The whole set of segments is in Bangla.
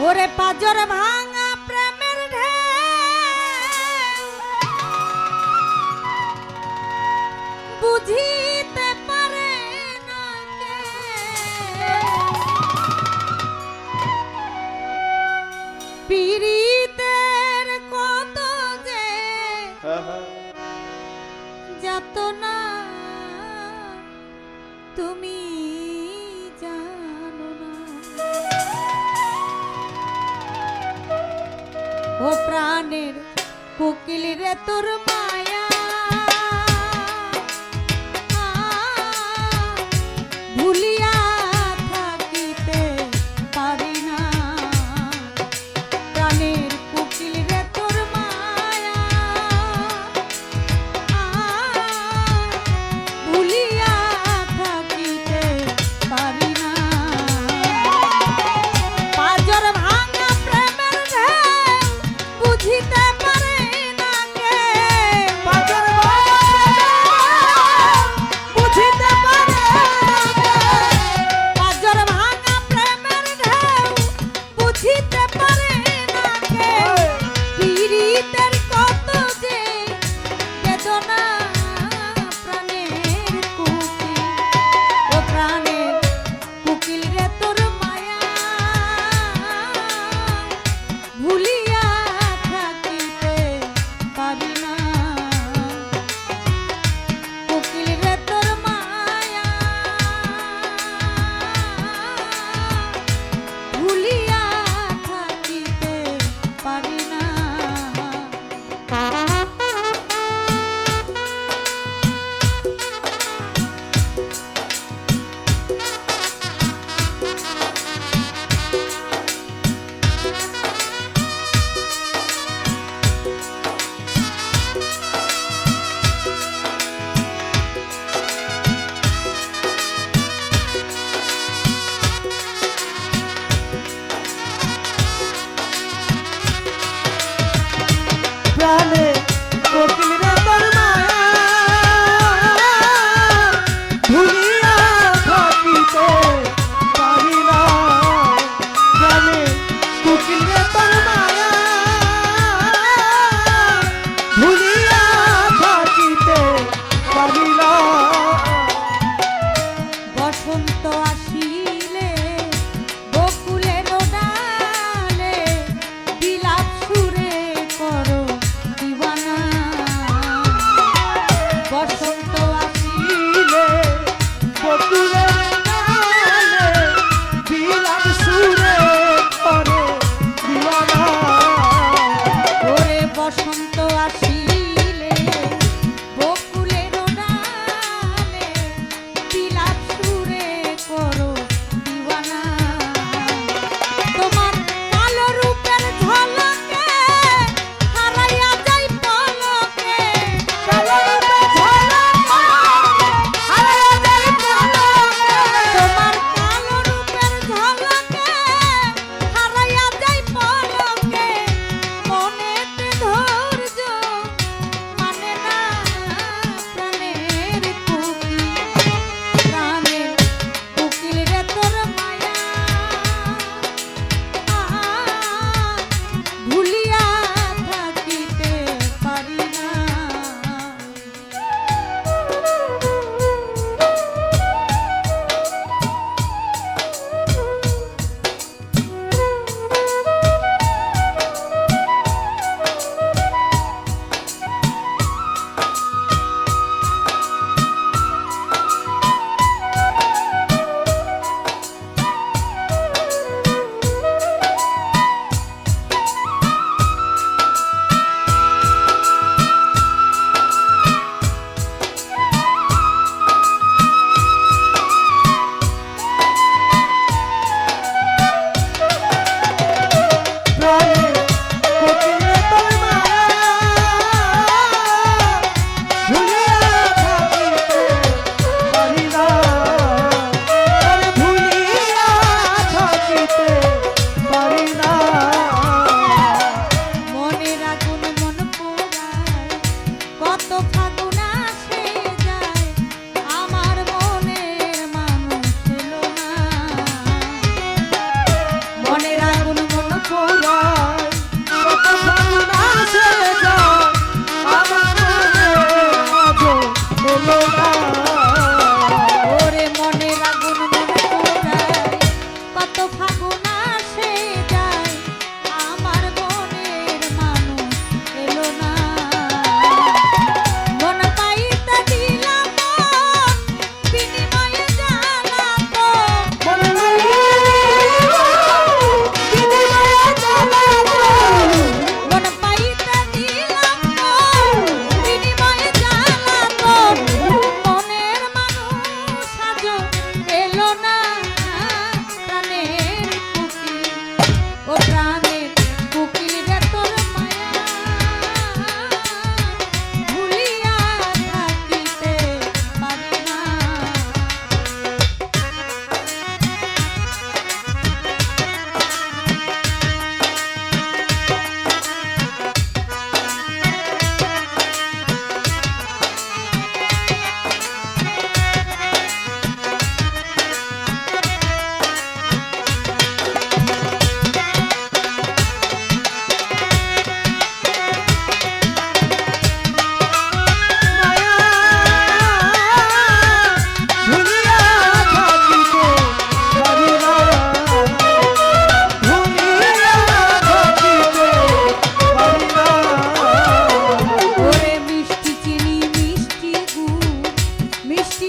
ওরে পাজর ভাঙা প্রেমের ঢে বুঝিতে পারে না কে। পীড়িতের ও প্রাণের কোকিল তোর মায়া। ভুলিয়া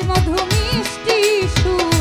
মধু মিষ্টি সুর।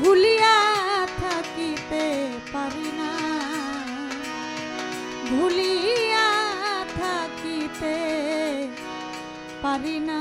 ভুলিয়া থাকিতে পারি না। ভুলিয়া থাকিতে পারি না।